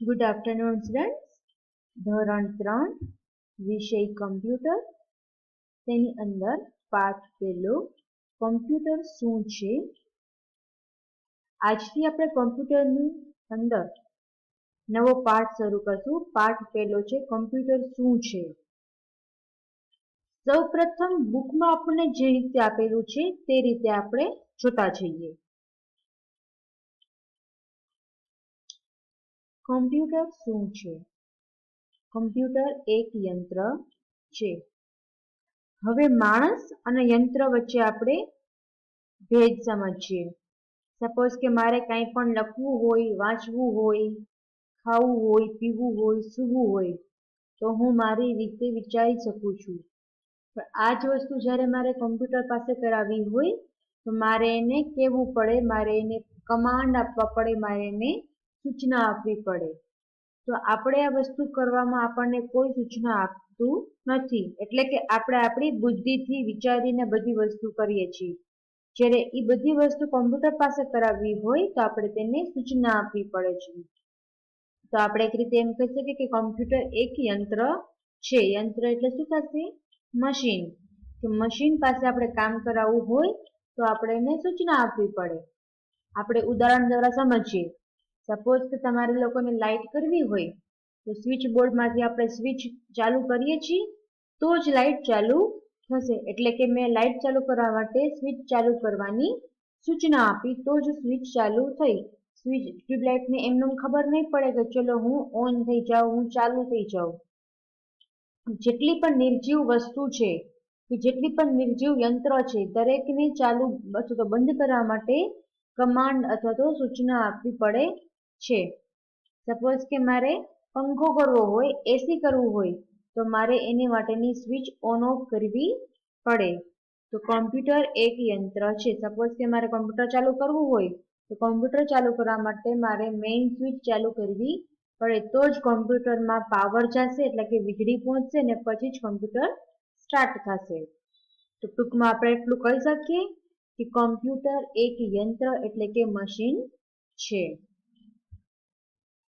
Good afternoon students ધોરણ ત્રણ, વિષય કમ્પ્યુટર તેની અંદર પાઠ પહેલો કમ્પ્યુટર શું છે? આજથી આપણે કમ્પ્યુટરની અંદર નવો પાઠ શરૂ કરશું. પાઠ પહેલો છે કમ્પ્યુટર શું છે? સૌ પ્રથમ બુકમાં આપણને જે રીતે આપેલું છે, તે રીતે આપણે જોતા જઈએ. કમ્પ્યુટર શું છે? કમ્પ્યુટર એક યંત્ર છે. હવે માણસ અને યંત્ર વચ્ચે આપણે ભેદ સમજીએ. સપોઝ કે મારે કાંઈ પણ લખવું હોય, વાંચવું હોય, ખાવું હોય, પીવું હોય, સૂવું હોય, તો હું મારી રીતે વિચારી શકું છું. પણ આ જ વસ્તુ જ્યારે મારે કમ્પ્યુટર પાસે કરાવવી હોય, તો મારે એને કહેવું પડે, મારે એને કમાન્ડ આપવા પડે, મારે એને સૂચના આપવી પડે. તો આપણે આ વસ્તુ કરવામાં આપણને કોઈ સૂચના આપતું નથી. એટલે કે આપણે આપણી બુદ્ધિથી વિચારીને બધી વસ્તુ કરીએ છીએ. જ્યારે એ બધી વસ્તુ કોમ્પ્યુટર પાસે કરાવવી હોય તો આપણે તેને સૂચના આપવી પડે છે. તો આપણે એક રીતે એમ કહી શકીએ કે કોમ્પ્યુટર એક યંત્ર છે. યંત્ર એટલે શું થશે? મશીન. કે મશીન પાસે આપણે કામ કરાવવું હોય તો આપણે એને સૂચના આપવી પડે. આપણે ઉદાહરણ દ્વારા સમજીએ. સપોઝ કે તમારે લોકોને લાઇટ કરવી હોય, તો સ્વિચ બોર્ડમાંથી આપણે સ્વિચ ચાલુ કરીએ છીએ, તો જ લાઇટ ચાલુ થશે. એટલે કે મેં લાઇટ ચાલુ કરવા માટે સ્વિચ ચાલુ કરવાની સૂચના આપી, તો જ સ્વિચ ચાલુ થઈ. સ્વિચ ટ્યુબલાઇટને એમને ખબર નહીં પડે કે ચલો હું ઓન થઈ જાઉં, હું ચાલુ થઈ જાઉં. જેટલી પણ નિર્જીવ વસ્તુ છે, કે જેટલી પણ નિર્જીવ યંત્ર છે, દરેકને ચાલુ અથવા તો બંધ કરવા માટે કમાન્ડ અથવા તો સૂચના આપવી પડે. છે. સપોઝ કે મારે પંખો કરવો હોય એસી કરવું હોય, તો મારે એની માટેની સ્વિચ ઓન ઓફ કરવી પડે. તો કોમ્પ્યુટર એક યંત્ર છે. સપોઝ કે મારે કોમ્પ્યુટર ચાલુ કરવું હોય, તો કોમ્પ્યુટર ચાલુ કરવા માટે મારે મેઇન સ્વિચ ચાલુ કરવી પડે. તો જ કોમ્પ્યુટરમાં પાવર જશે, એટલે કે વીજળી પહોંચશે ને પછી જ કોમ્પ્યુટર સ્ટાર્ટ થશે. તો ટૂંકમાં આપણે એટલું કહી શકીએ કે કોમ્પ્યુટર એક યંત્ર એટલે કે મશીન છે.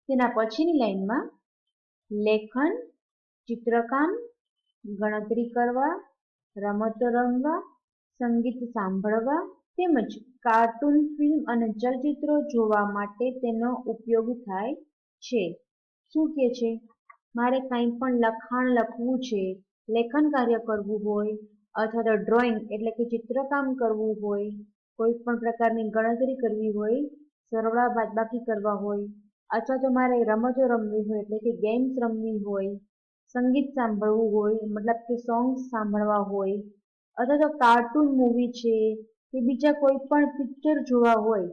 તેના પછીની લાઈનમાં લેખન, ચિત્રકામ, ગણતરી કરવા, રમતો રમવા, સંગીત સાંભળવા તેમજ કાર્ટૂન, ફિલ્મ અને ચલચિત્રો જોવા માટે તેનો ઉપયોગ થાય છે. શું કે છે? મારે કંઈ પણ લખાણ લખવું છે, લેખન કાર્ય કરવું હોય અથવા તો ડ્રોઈંગ એટલે કે ચિત્રકામ કરવું હોય, કોઈ પણ પ્રકારની ગણતરી કરવી હોય, સરવાળા બાદબાકી કરવા હોય અથવા તો મારે રમતો રમવી હોય, એટલે કે ગેમ્સ રમવી હોય, સંગીત સાંભળવું હોય, મતલબ કે સોંગ્સ સાંભળવા હોય, અથવા તો કાર્ટૂન મૂવી છે, કે બીજા કોઈ પણ પિક્ચર જોવા હોય,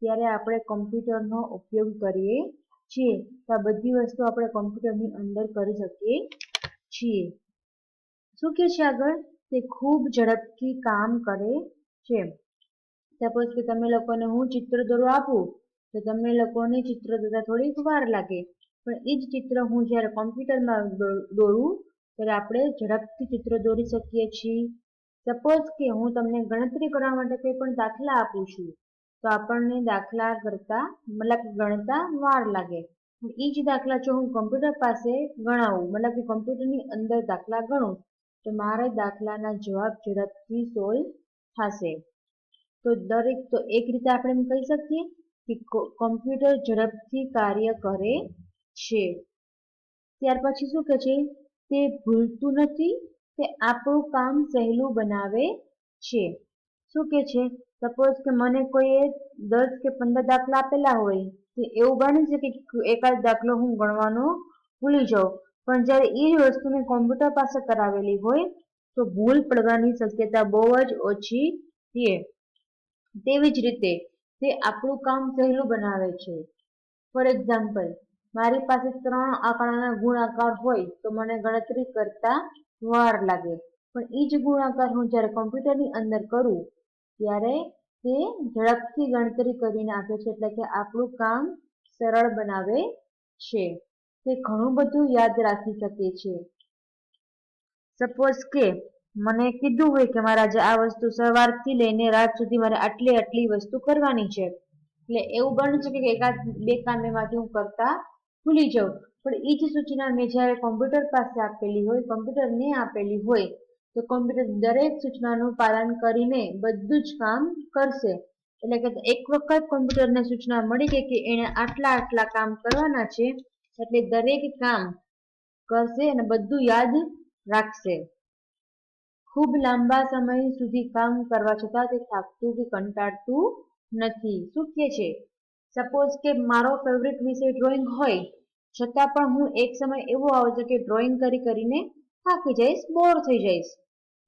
ત્યારે આપણે કોમ્પ્યુટરનો ઉપયોગ કરીએ છીએ. તો આ બધી વસ્તુ આપણે કોમ્પ્યુટરની અંદર કરી શકીએ છીએ. શું કે છે આગળ? તે ખૂબ ઝડપથી કામ કરે છે. સપોઝ કે તમે લોકોને હું ચિત્ર દોરવા આપું તો તમને લોકોને ચિત્ર દોરતા થોડીક વાર લાગે. પણ એ જ ચિત્ર હું જ્યારે કોમ્પ્યુટરમાં દોરું, ત્યારે આપણે ઝડપથી ચિત્ર દોરી શકીએ છીએ. સપોઝ કે હું તમને ગણતરી કરવા માટે કોઈ પણ દાખલા આપું છું, તો આપણને દાખલા કરતા, મતલબ ગણતા વાર લાગે. એ જ દાખલા જો હું કોમ્પ્યુટર પાસે ગણાવું, મતલબ કે કોમ્પ્યુટરની અંદર દાખલા ગણું, તો મારે દાખલાના જવાબ ઝડપથી સોલ્વ થશે. તો દરેક, તો એક રીતે આપણે એમ કહી શકીએ કે કોમ્પ્યુટર ઝડપથી કાર્ય કરે છે. ત્યાર પછી શું કહે છે? તે ભૂલતું નથી, તે આપણું કામ સહેલું બનાવે છે. શું કહે છે? સપોઝ કે મને કોઈએ દસ કે પંદર દાખલા આપેલા હોય, તો એવું બને છે કે એકાદ દાખલો હું ગણવાનો ભૂલી જાઉં. પણ જ્યારે એ જ વસ્તુ મેં કોમ્પ્યુટર પાસે કરાવેલી હોય, તો ભૂલ પડવાની શક્યતા બહુ જ ઓછી છે. તેવી જ રીતે તે આપણું કામ સહેલું બનાવે છે. ફોર એક્ઝામ્પલ મારી પાસે ત્રણ આંકડાના ગુણાકાર હોય તો મને ગણતરી કરતા વાર લાગે. પણ એ જ ગુણાકાર હું જ્યારે કોમ્પ્યુટરની અંદર કરું, ત્યારે તે ઝડપથી ગણતરી કરીને આપે છે એટલે કે આપણું કામ સરળ બનાવે છે. તે ઘણું બધું યાદ રાખી શકે છે. સપોઝ કે મને કીધું હોય કે મારા આજે આ વસ્તુ સવારથી લઈને રાત સુધી મારે આટલી આટલી વસ્તુ કરવાની છે. એટલે એવું બની છે કે એકાદ બે કામ એમાંથી હું કરતા ભૂલી જાઉં. પણ એ જ સૂચના મેં જ્યારે કોમ્પ્યુટર પાસે આપેલી હોય, કોમ્પ્યુટરને આપેલી હોય, તો કોમ્પ્યુટર દરેક સૂચનાનું પાલન કરીને બધું જ કામ કરશે. એટલે કે એક વખત કોમ્પ્યુટરને સૂચના મળી ગઈ કે એણે આટલા આટલા કામ કરવાના છે, એટલે દરેક કામ કરશે અને બધું યાદ રાખશે. ખૂબ લાંબા સમય સુધી કામ કરવા છતાં તે થાકતું કે કંટાળતું નથી. શું કે છે? સપોઝ કે મારો ફેવરેટ વિષય ડ્રોઈંગ હોય, છતાં પણ હું એક સમય એવો આવશે કે ડ્રોઈંગ કરી કરીને થાકી જઈશ બોર થઈ જઈશ.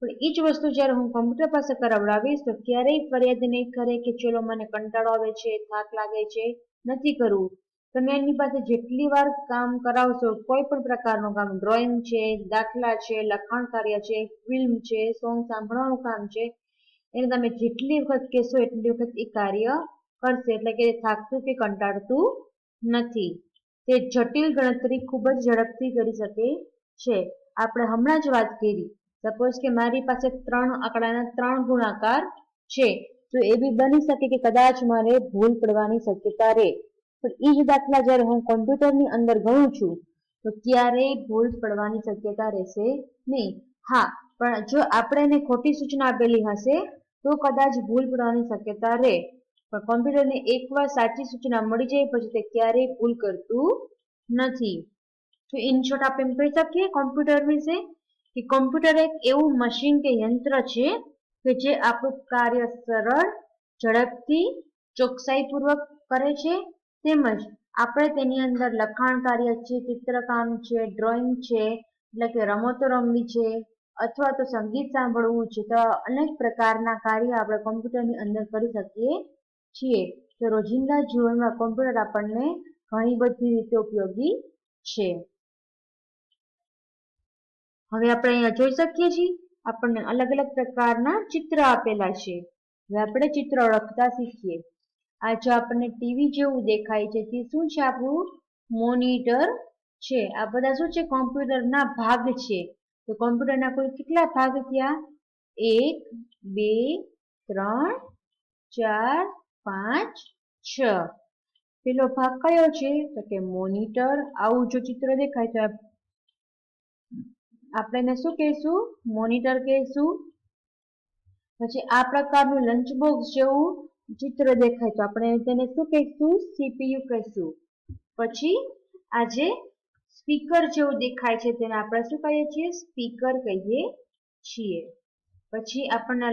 પણ એ જ વસ્તુ જ્યારે હું કોમ્પ્યુટર પાસે કરાવડાવીશ, તો ક્યારેય ફરિયાદ નહીં કરે કે ચલો મને કંટાળો આવે છે, થાક લાગે છે, નથી કરવું. તમે એની પાસે જેટલી વાર કામ કરાવશો, કોઈ પણ પ્રકારનું કામ ડ્રોઈંગ છે, દાખલા છે, લખાણ કાર્ય છે ફિલ્મ છે સોંગ સાંભળવાનું કામ છે, એને તમે જેટલી વખત કહેશો એટલી વખત એ કાર્ય કરશે. એટલે કે થાકતું કે કંટાળતું નથી. તે જટિલ ગણતરી ખૂબ જ ઝડપથી કરી શકે છે. આપણે હમણાં જ વાત કરી. સપોઝ કે મારી પાસે ત્રણ આંકડાના ત્રણ ગુણાકાર છે. તો એ બી બની શકે કે કદાચ મારે ભૂલ પડવાની શક્યતા રહે. પણ એ જ દાખલા જ્યારે હું કોમ્પ્યુટરની અંદર ગણું છું, તો ક્યારેય ભૂલ પડવાની શક્યતા રહેશે નહીં. હા, પણ જો આપણે એને ખોટી સૂચના આપેલી હશે, તો કદાચ ભૂલ પડવાની શક્યતા રહે. પણ કોમ્પ્યુટરને એકવાર સાચી સૂચના મળી જાય, પછી તે ક્યારેય ભૂલ કરતું નથી. તો ઇન શોર્ટ આપણે એમ કહી શકીએ કોમ્પ્યુટર વિશે કે કોમ્પ્યુટર એક એવું મશીન કે યંત્ર છે કે જે આપણું કાર્ય સરળ, ઝડપથી, ચોકસાઈપૂર્વક કરે છે તેમજ આપણે તેની અંદર લખાણ કાર્ય છે, ચિત્રકામ છે ડ્રોઈંગ છે, એટલે કે રમતો રમવી છે, અથવા તો સંગીત સાંભળવું છે, તો અનેક પ્રકારના કાર્ય આપણે કોમ્પ્યુટરની અંદર કરી શકીએ છીએ. તો રોજિંદા જીવનમાં કોમ્પ્યુટર આપણને ઘણી બધી રીતે ઉપયોગી છે. હવે આપણે અહીંયા જોઈ શકીએ છીએ, આપણને અલગ અલગ પ્રકારના ચિત્ર આપેલા છે. હવે આપણે ચિત્ર ઓળખતા શીખીએ. આ જો આપણને ટીવી જેવું દેખાય છે, તે શું છે? આપણું મોનિટર છે. આ બધા શું છે? કોમ્પ્યુટરના ભાગ છે. તો કોમ્પ્યુટરના કુલ કેટલા ભાગ થયા? એક, બે, ત્રણ, ચાર, પાંચ, છ. પેલો ભાગ કયો છે? તો કે મોનિટર આવું જો ચિત્ર દેખાય તો આપણે એને શું કહીશું? મોનિટર કહીશું. પછી આ પ્રકારનું લંચ બોક્સ જેવું ચિત્ર દેખાય તો આપણે તેને શું કહીશું? સીપીયુ કહીશું. પછી આજે સ્પીકર જેવું દેખાય છે તેને આપણે શું કહીએ છીએ? સ્પીકર કહીએ છીએ. પછી આપણને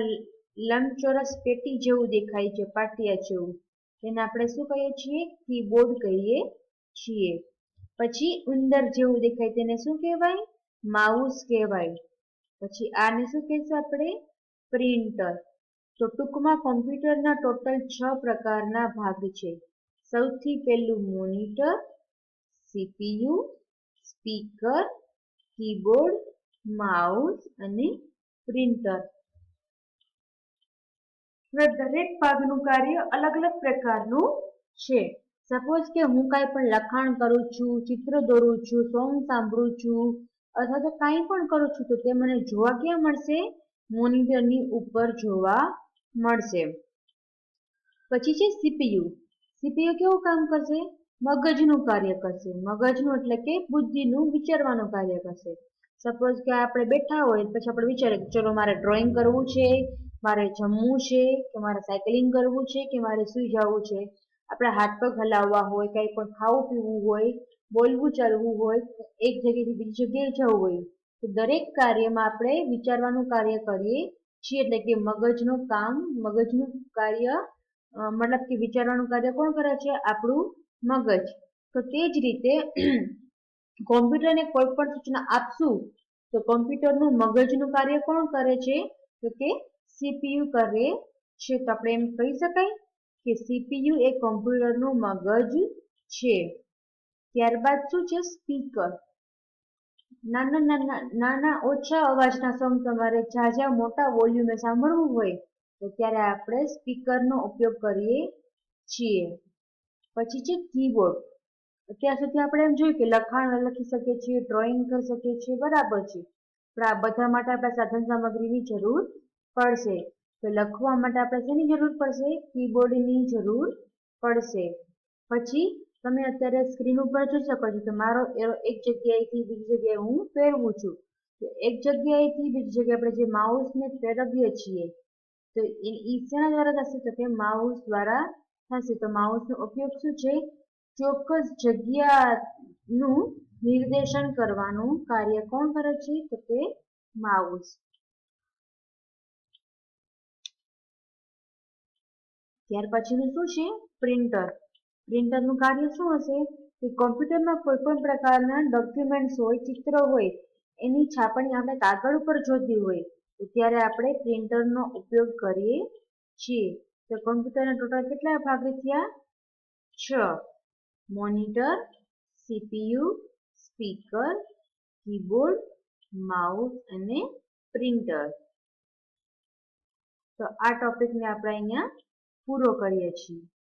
લંબચોરસ પેટી જેવું દેખાય છે, પાટિયા જેવું. તેને આપણે શું કહીએ છીએ? કીબોર્ડ કહીએ છીએ. પછી ઉંદર જેવું દેખાય તેને શું કહેવાય? માઉસ કહેવાય. પછી આને શું કહેશું આપણે? પ્રિન્ટર. તો ટૂંકમાં કોમ્પ્યુટરના ટોટલ છ પ્રકારના ભાગ છે. સૌથી પહેલું monitor, CPU, speaker, keyboard, mouse અને પ્રિન્ટર. હવે દરેક ભાગનું કાર્ય અલગ અલગ પ્રકારનું છે. સપોઝ કે હું કાંઈ પણ લખાણ કરું છું, ચિત્ર દોરું છું, સોંગ સાંભળું છું, અથવા તો કાંઈ પણ કરું છું, તો તે મને જોવા ક્યાં મળશે? મોનિટરની ઉપર જોવા મળશે. પછી છે સીપીયુ. સીપીયુ કેવું કામ કરશે? મગજનું કાર્ય કરશે. મગજનું એટલે કે બુદ્ધિનું વિચારવાનું કાર્ય કરશે. સપોઝ કે આપણે બેઠા હોય પછી આપણે વિચારીએ કે ચલો મારે ડ્રોઈંગ કરવું છે, મારે જમવું છે, કે મારે સાયકલિંગ કરવું છે, કે મારે સૂઈ જવું છે. આપણે હાથ પગ હલાવવા હોય, કંઈ પણ ખાવું પીવું હોય, બોલવું ચાલવું હોય એક જગ્યાએથી બીજી જગ્યાએ જવું હોય. તો દરેક કાર્યમાં આપણે વિચારવાનું કાર્ય કરીએ છીએ એટલે કે મગજનું કામ મગજનું કાર્ય મતલબ કે વિચારવાનું કાર્ય કોણ કરે છે? આપણું મગજ. તો તે જ રીતે કોમ્પ્યુટરને કોઈ પણ સૂચના આપશું તો કોમ્પ્યુટરનું મગજનું કાર્ય કોણ કરે છે? તો કે સીપીયુ કરે છે. તો આપણે એમ કહી શકાય કે સીપીયુ એ કોમ્પ્યુટરનું મગજ છે. ત્યારબાદ શું છે? સ્પીકર. નાના નાના નાના, ઓછા અવાજના સોંગ તમારે ઝાઝા મોટા વોલ્યુમે સાંભળવું હોય, તો ત્યારે આપણે સ્પીકરનો ઉપયોગ કરીએ છીએ. પછી છે કીબોર્ડ અત્યાર સુધી આપણે એમ જોયું કે લખાણ લખી શકીએ છીએ ડ્રોઈંગ કરી શકીએ છીએ, બરાબર છે. પણ આ બધા માટે આપણે સાધન સામગ્રીની જરૂર પડશે. તો લખવા માટે આપણે શેની જરૂર પડશે? કીબોર્ડની જરૂર પડશે. પછી તમે અત્યારે સ્ક્રીન ઉપર જોઈ શકો છો કે મારો એરો એક જગ્યાએથી બીજી જગ્યાએ હું ફેરવું છું. એક જગ્યાએથી બીજી જગ્યાએ આપણે જે માઉસને ફેરવીએ છીએ, તો એ શેના દ્વારા થશે? તો કે માઉસ દ્વારા થશે. તો માઉસનો ઉપયોગ શું છે? ચોક્કસ જગ્યાનું નિર્દેશન કરવાનું કાર્ય કોણ કરે છે? તો કે માઉસ. ત્યાર પછીનું શું છે? પ્રિન્ટર. પ્રિન્ટરનું કાર્ય શું હશે? કે કોમ્પ્યુટરમાં કોઈ પણ પ્રકારના ડોક્યુમેન્ટ્સ હોય, ચિત્ર હોય, એની છાપણી આપણે કાગળ ઉપર જોતી હોય, તો ત્યારે આપણે પ્રિન્ટરનો ઉપયોગ કરીએ છીએ. તો કોમ્પ્યુટરના ટોટલ કેટલા ભાગ થયા? છ. Monitor CPU speaker keyboard mouse અને પ્રિન્ટર તો આ ટોપિકને આપણે અહીંયા પૂરો કરીએ છીએ.